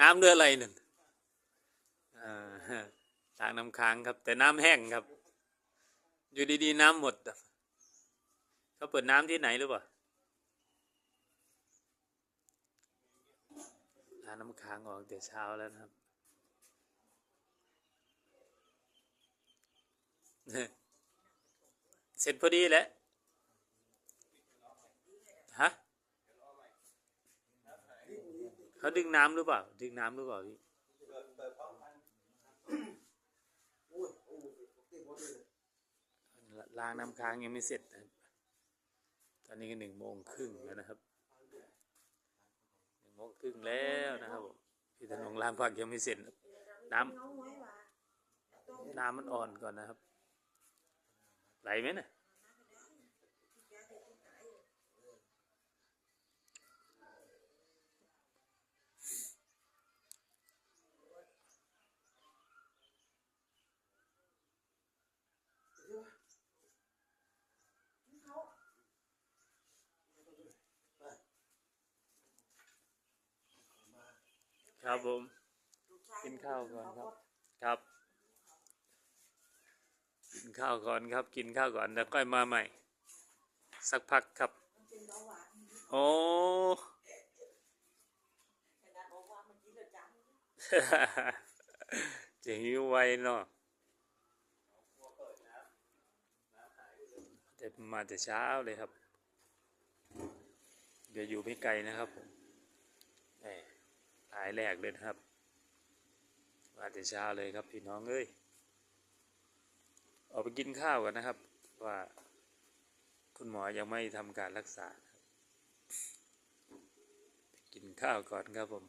น้ำเรืออะไรนั่นอ่าล้างน้ำค้างครับ แต่น้ำแห้งครับ อยู่ดีๆน้ำหมดเขาเปิดน้ำที่ไหนหรือเปล่าล้างน้ำค้างออกแต่เช้าแล้วครับเสร็จพอดีแหละ เขาดึงน้ำหรือเปล่า ดึงน้ำหรือเปล่าพี่ล้างน้ำค้างยังไม่เสร็จนะตอนนี้ก็หนึ่งโมงครึ่งแล้วนะครับหนึ่งโมงครึ่งแล้วนะครับผมพี่ธนงล้างผักยังไม่เสร็จน้ำน้ำมันอ่อนก่อนนะครับ ไหลไหมเนี่ย ครับผม กินข้าวก่อนครับ ครับ กินข้าวก่อนครับ กินข้าวก่อนแล้วค่อยมาใหม่ สักพักครับ โอ้จะหิวไวเนาะแต่มาแต่เช้าเลยครับ เดี๋ยวอยู่ไม่ไกลนะครับผมแหมหายแรกเลยนะครับมาแต่เช้าเลยครับพี่น้องเอ้ยออกไปกินข้าวกันนะครับ ว่าคุณหมอยังไม่ทำการรักษา กินข้าวก่อนครับผม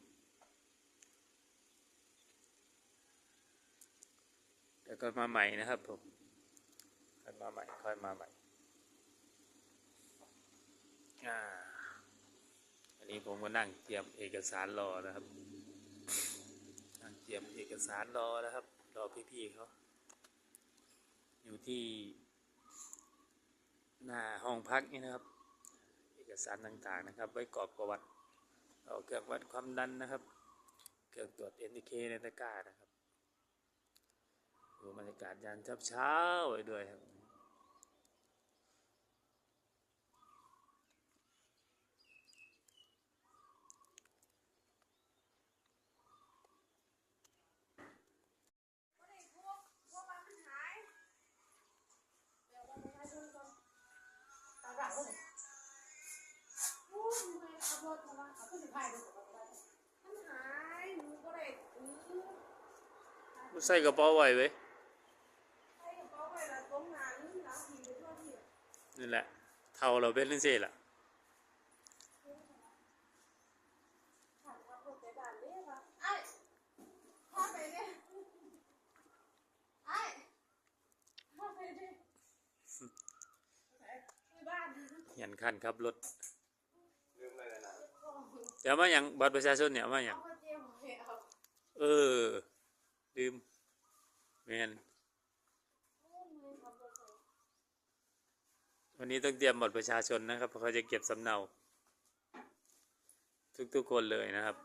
แล้วก็มาใหม่นะครับผมค่อยมาใหม่ค่อยมาใหม่อ่าอันนี้ผมก็นั่งเตรียมเอกสารรอนะครับ รียมเอกสารรอนะครับ รอพี่ๆเขาอยู่ที่หน้าห้องพักนี่นะครับ เอกสารต่างๆนะครับ ไว้กรอกประวัติเอาเครื่องวัดความดันนะครับ เครื่องตรวจเอ็นเคในตะกร้านะครับดูบรรยากาศยามเช้าๆไว้ด้วยครับ ใส่กระเป๋าไว้เว้ยนี่แหละ เท่าเราเป็นเรื่องเซ่ล่ะเห็นคันครับรถเดี๋ยวมาอย่างบัตรประชาชนเนี่ยมาอย่างเออ ลืม แมนวันนี้ต้องเตรียมบัตรประชาชนนะครับเพราะเขาจะเก็บสำเนา ทุกๆคนเลยนะครับ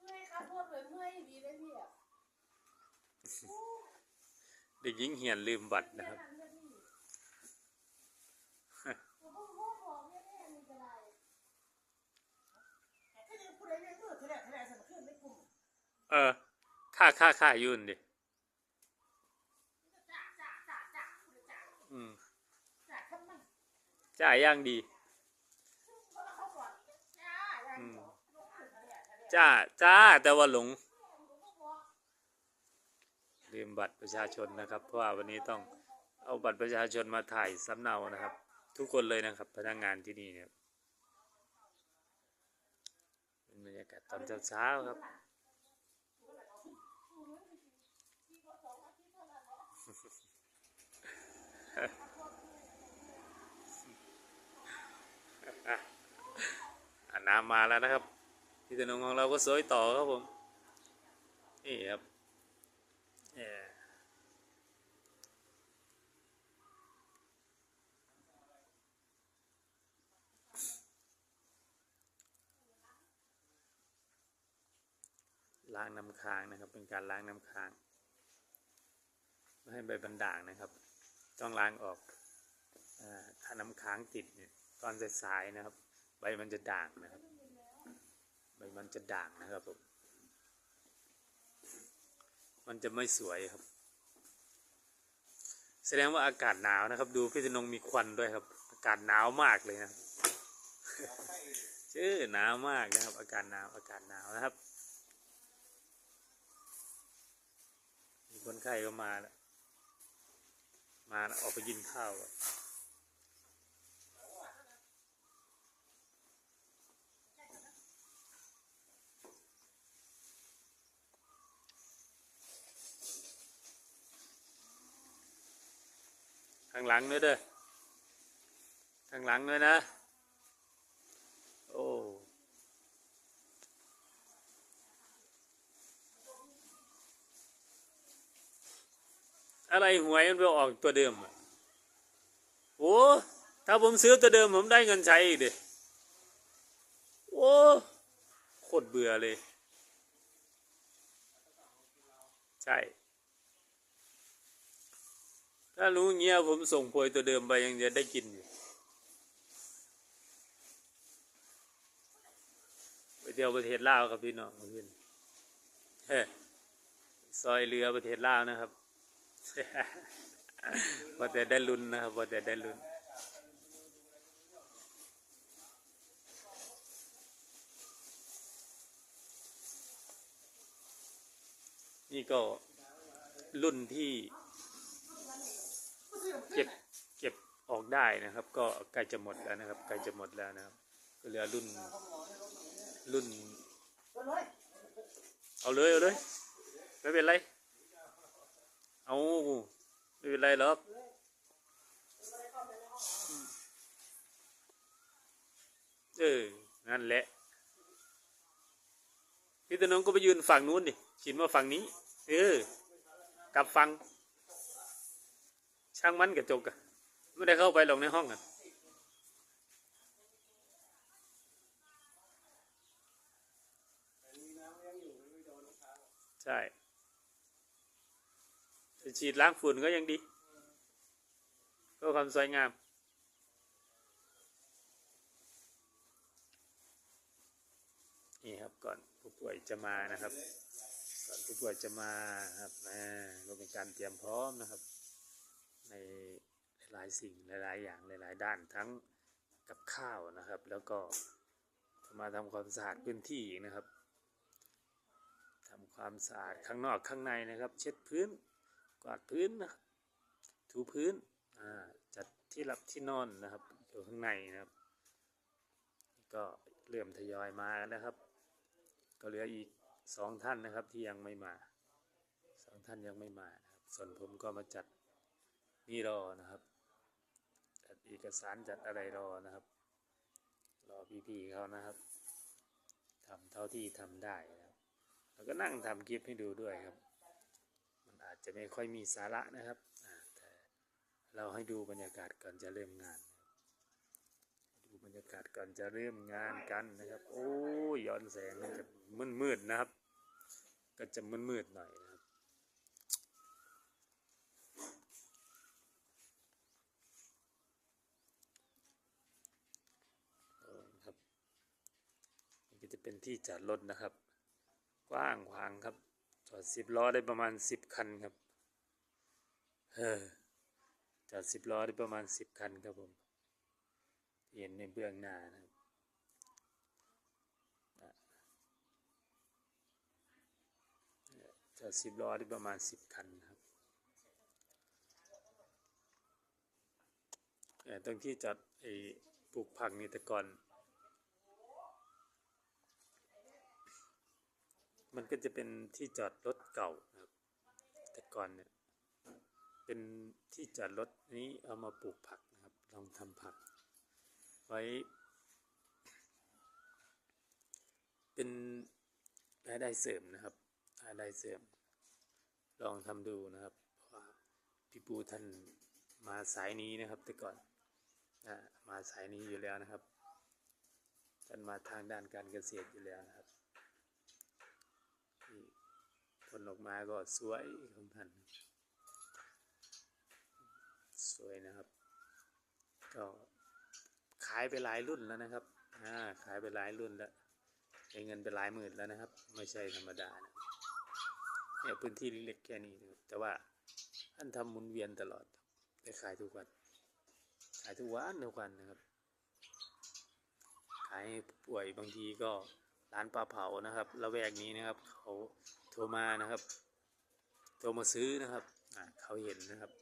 เมื่อยครับพวกเลยเมื่อยดีเลยพี่อะเด็กหญิงเหียนลืมบัตรนะครับ นั่นเลยพี่ผมก็พวกของเนี่ยแน่มีกระไรถ้าเดี๋ยวผู้ใดเรียกมือเท่าไหร่เท่าไหร่สมัครขึ้นไม่กลุ่ม เออค่าค่าค่ายุ่นดิจ่าจ่าจ่าจ่าผู้ใดจ่าอืมจ่ายย่างดีเพราะเขาก่อนจ่าอย่างอืมลงขึ้นเท่าจ้าจ้าแต่ว่าหลง ลืมบัตรประชาชนนะครับ เพราะว่าวันนี้ต้องเอาบัตรประชาชนมาถ่ายสำเนานะครับ ทุกคนเลยนะครับ พนักงานที่นี่เนี่ยเป็นบรรยากาศตอนเช้าๆครับ อันน้ำมาแล้วนะครับที่ถนนของเราก็สวยต่อครับผม นี่ครับล้างน้ำค้างนะครับ เป็นการล้างน้ำค้างไม่ให้ใบบันด่างนะครับ ต้องล้างออกอถ้าน้ำค้างติดเนี่ยตอนสายๆนะครับ ใบมันจะด่างนะครับ ใบมันจะด่างนะครับผมมันจะไม่สวยครับ แสดงว่าอากาศหนาวนะครับ ดูพี่ธนงมีควันด้วยครับ อากาศหนาวมากเลยนะชื่อหนาวมากนะครับ อากาศหนาวอากาศหนาวนะครับ มีคนไข้ก็มาแล้ว มานะออกไปกินข้าวอะข้างหลังด้วยเด้อข้างหลังด้วยนะ โอ้ อะไรหวยมันไปออกตัวเดิมโอ้ถ้าผมซื้อตัวเดิมผมได้เงินใช้อีกดิโอ้โคตรเบื่อเลย ใช่ ถ้ารู้เงี้ยผมส่งโพยตัวเดิมไปยังจะได้กินอยู่ไปเที่ยวประเทศลาวครับพี่น้องเพื่อนเฮ้ซอยเรือประเทศลาวนะครับ ว่าแต่ได้ลุ้นนะครับว่าแต่ได้ลุ้นนี่ก็รุ่นที่เก็บเก็บออกได้นะครับ ก็ใกล้จะหมดแล้วนะครับใกล้จะหมดแล้วนะครับ ก็เหลือรุ่นรุ่น เอาเลยเอาเลยไม่เป็นไร เอาไม่เป็นไรหรอกเออ นั่นแหละ พี่ตะนงก็ไปยืนฝั่งนู้นดิชินว่าฝั่งนี้ เออ กลับฟังช่างมันกับจกอะไม่ได้เข้าไปหรอกในห้องอะใช่ จะฉีดล้างฝุ่นก็ยังดีเพื่อความสวยงาม นี่ครับก่อนผู้ป่วยจะมานะครับ ก่อนผู้ป่วยจะมาครับอ่าก็เป็นการเตรียมพร้อมนะครับ ในหลายสิ่งหลาย ๆ อย่างหลาย ๆ ด้านทั้งกับข้าวนะครับ แล้วก็มาทำความสะอาดพื้นที่อีกนะครับทำความสะอาดข้างนอกข้างในนะครับ เช็ดพื้น กวาดพื้นนะถูพื้นอ่าจัดที่หลับที่นอนนะครับอยู่ข้างในนะครับ ก็เริ่มทยอยมาแล้วครับ ก็เหลืออีกสองท่านนะครับที่ยังไม่มาสองท่านยังไม่มานะครับส่วนผมก็มาจัดนี่รอนะครับจัดเอกสารจัดอะไรรอนะครับ รอพี่ๆเขานะครับทำเท่าที่ทำได้นะครับแล้วก็นั่งทำคลิปให้ดูด้วยครับ จะไม่ค่อยมีสาระนะครับแต่เราให้ดูบรรยากาศก่อนจะเริ่มงาน ดูบรรยากาศก่อนจะเริ่มงานกันนะครับ โอ้ย้อนแสงมันจะมืดมืดๆนะครับ ก็จะมืดมืดๆหน่อยนะครับครับนี่ก็จะเป็นที่จอดรถนะครับ กว้างขวางครับ จอดสิบล้อได้ประมาณสิบคันครับเออจอดสิบล้อได้ประมาณสิบคันครับผมเห็นในเบื้องหน้านะครับอะจอดสิบล้อได้ประมาณสิบคันครับแต่ตรงที่จอดไอ้ปลูกผักนี่แต่ก่อน มันก็จะเป็นที่จอดรถเก่านะครับ แต่ก่อนเนี่ยเป็นที่จอดรถนี้เอามาปลูกผักนะครับ ลองทำผัก ไว้ เป็นรายได้เสริมนะครับรายได้เสริม ลองทำดูนะครับเพราะว่าพี่ปูท่านมาสายนี้นะครับแต่ก่อนอ่ามาสายนี้อยู่แล้วนะครับท่านมาทางด้านการเกษตรอยู่แล้วนะครับ ผลออกมาก็สวยของท่านสวยนะครับ ก็ขายไปหลายรุ่นแล้วนะครับอ่าขายไปหลายรุ่นแล้วได้เงินไปหลายหมื่นแล้วนะครับ ไม่ใช่ธรรมดานะเนี่ยพื้นที่เล็กๆแค่นี้นะครับแต่ว่าท่านทำหมุนเวียนตลอดได้ขายทุกวันขายทุกวันทุกวันนะครับ ขายป่วยบางทีก็ร้านปลาเผานะครับ ละแวกนี้นะครับเขา โทรมานะครับโทรมาซื้อนะครับเขาเห็นนะครับ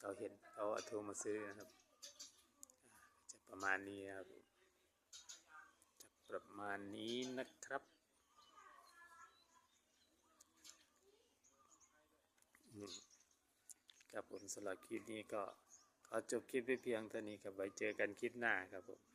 เขาเห็นเขาโทรมาซื้อนะครับ จะประมาณนี้นะครับจะประมาณนี้นะครับครับผมสำหรับคลิปนี้ก็ขอจบคลิปไปเพียงเท่านี้ครับไว้เจอกันคลิปหน้าครับผม